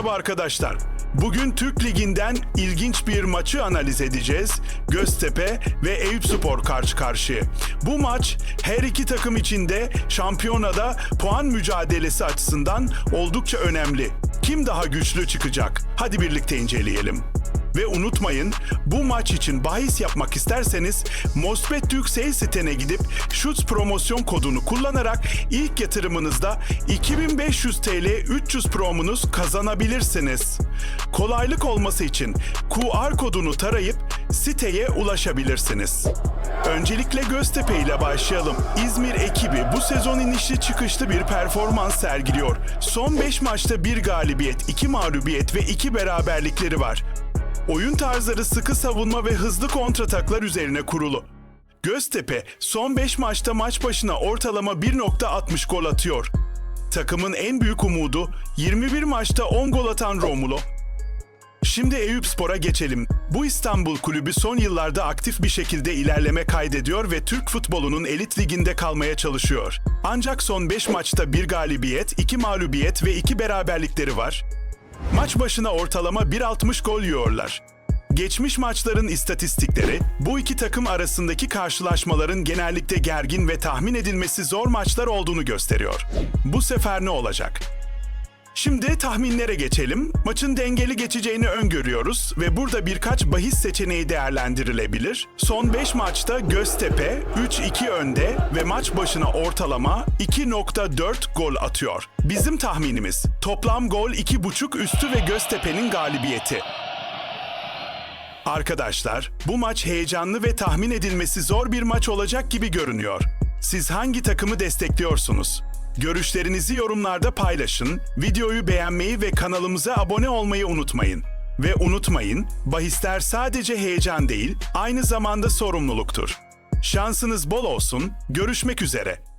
Merhaba arkadaşlar. Bugün Türk Ligi'nden ilginç bir maçı analiz edeceğiz. Göztepe ve Eyüpspor karşı karşıya. Bu maç her iki takım için de şampiyonada puan mücadelesi açısından oldukça önemli. Kim daha güçlü çıkacak? Hadi birlikte inceleyelim. Ve unutmayın bu maç için bahis yapmak isterseniz Mosbet Türk Sales sitene gidip Şut promosyon kodunu kullanarak ilk yatırımınızda 2500 TL 300 promunuz kazanabilirsiniz. Kolaylık olması için QR kodunu tarayıp siteye ulaşabilirsiniz. Öncelikle Göztepe ile başlayalım. İzmir ekibi bu sezon inişli çıkışlı bir performans sergiliyor. Son 5 maçta bir galibiyet, 2 mağlubiyet ve 2 beraberlikleri var. Oyun tarzları sıkı savunma ve hızlı kontrataklar üzerine kurulu. Göztepe son 5 maçta maç başına ortalama 1.60 gol atıyor. Takımın en büyük umudu 21 maçta 10 gol atan Romulo. Şimdi Eyüpspor'a geçelim. Bu İstanbul kulübü son yıllarda aktif bir şekilde ilerleme kaydediyor ve Türk futbolunun elit liginde kalmaya çalışıyor. Ancak son 5 maçta bir galibiyet, 2 mağlubiyet ve 2 beraberlikleri var. Maç başına ortalama 1.60 gol yiyorlar. Geçmiş maçların istatistikleri bu iki takım arasındaki karşılaşmaların genellikle gergin ve tahmin edilmesi zor maçlar olduğunu gösteriyor. Bu sefer ne olacak? Şimdi tahminlere geçelim. Maçın dengeli geçeceğini öngörüyoruz ve burada birkaç bahis seçeneği değerlendirilebilir. Son 5 maçta Göztepe 3-2 önde ve maç başına ortalama 2.4 gol atıyor. Bizim tahminimiz toplam gol 2.5 üstü ve Göztepe'nin galibiyeti. Arkadaşlar, bu maç heyecanlı ve tahmin edilmesi zor bir maç olacak gibi görünüyor. Siz hangi takımı destekliyorsunuz? Görüşlerinizi yorumlarda paylaşın, videoyu beğenmeyi ve kanalımıza abone olmayı unutmayın. Ve unutmayın, bahisler sadece heyecan değil, aynı zamanda sorumluluktur. Şansınız bol olsun, görüşmek üzere.